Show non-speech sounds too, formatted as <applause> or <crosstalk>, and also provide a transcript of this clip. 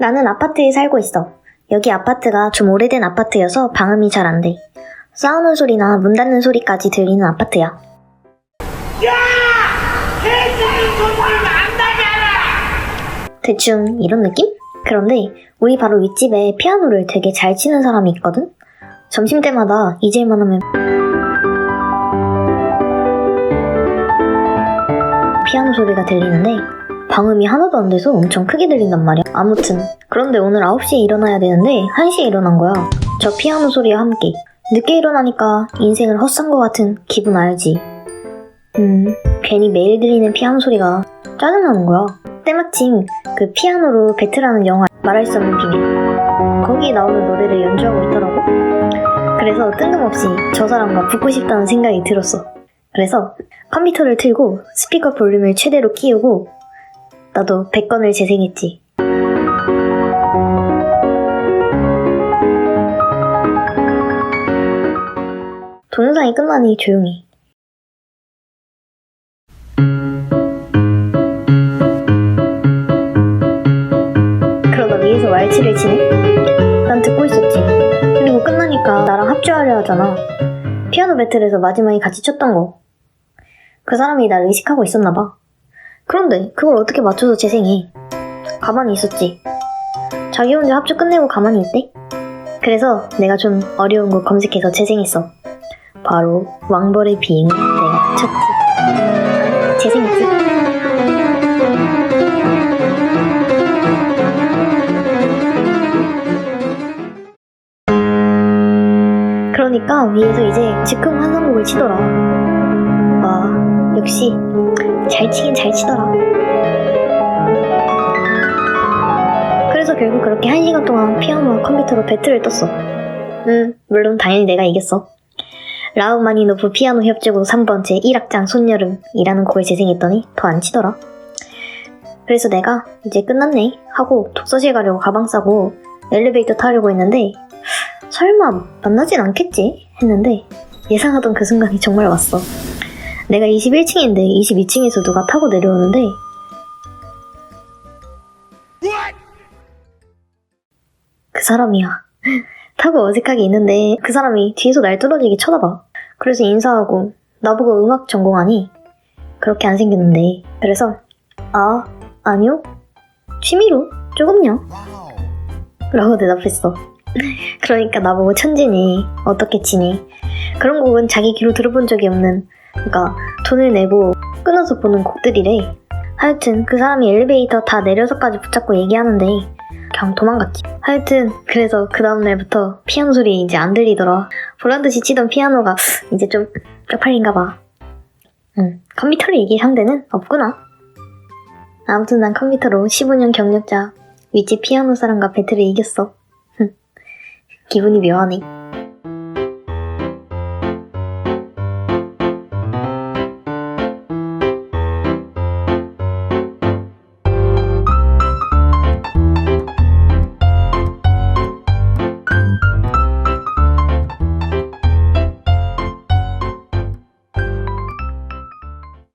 나는 아파트에 살고 있어. 여기 아파트가 좀 오래된 아파트여서 방음이 잘 안 돼. 싸우는 소리나 문 닫는 소리까지 들리는 아파트야. 대충 이런 느낌? 그런데 우리 바로 윗집에 피아노를 되게 잘 치는 사람이 있거든? 점심 때마다 잊을만 하면 피아노 소리가 들리는데 방음이 하나도 안 돼서 엄청 크게 들린단 말이야. 아무튼 그런데 오늘 9시에 일어나야 되는데 1시에 일어난 거야. 저 피아노 소리와 함께 늦게 일어나니까 인생을 헛산 것 같은 기분 알지? 음 괜히 매일 들리는 피아노 소리가 짜증나는 거야. 때마침 그 피아노로 배틀하는 영화 말할 수 없는 비밀 거기에 나오는 노래를 연주하고 있더라고. 그래서 뜬금없이 저 사람과 붙고 싶다는 생각이 들었어. 그래서 컴퓨터를 틀고 스피커 볼륨을 최대로 키우고 나도 100건을 재생했지. 동영상이 끝나니 조용히. 그러다 위에서 왈츠를 치네? 난 듣고 있었지. 그리고 끝나니까 나랑 합주하려 하잖아. 피아노 배틀에서 마지막에 같이 쳤던 거. 그 사람이 날 의식하고 있었나 봐. 그런데 그걸 어떻게 맞춰서 재생해? 가만히 있었지. 자기 혼자 합주 끝내고 가만히 있대? 그래서 내가 좀 어려운 거 검색해서 재생했어. 바로 왕벌의 비행 내가 쳤지. 재생했지. 그러니까 위에서 이제 즉흥 환상곡을 치더라. 와, 역시 잘 치긴 잘 치더라. 그래서 결국 그렇게 한 시간 동안 피아노와 컴퓨터로 배틀을 떴어. 음, 물론 당연히 내가 이겼어. 라우마니노프 피아노 협주곡 3번 제 1악장 손여름이라는 곡을 재생했더니 더 안 치더라. 그래서 내가 이제 끝났네 하고 독서실 가려고 가방 싸고 엘리베이터 타려고 했는데 설마 만나진 않겠지? 했는데 예상하던 그 순간이 정말 왔어. 내가 21층인데 22층에서 누가 타고 내려오는데 그 사람이야. 타고 어색하게 있는데 그 사람이 뒤에서 날 뚫어지게 쳐다봐. 그래서 인사하고 나보고 음악 전공하니? 그렇게 안 생겼는데 그래서 아 아니요 취미로 조금요 라고 대답했어. <laughs> 그러니까 나보고 천지니 어떻게 치니 그런 곡은 자기 귀로 들어본 적이 없는 그러니까 돈을 내고 끊어서 보는 곡들이래. 하여튼 그 사람이 엘리베이터 다 내려서까지 붙잡고 얘기하는데 그냥 도망갔지. 하여튼 그래서 그 다음날부터 피아노 소리 이제 안 들리더라. 보란듯이 치던 피아노가 이제 좀 쪽팔린가 봐. 응, 컴퓨터를 이길 상대는 없구나. 아무튼 난 컴퓨터로 15년 경력자 윗집 피아노 사람과 배틀을 이겼어. 기분이 묘하네.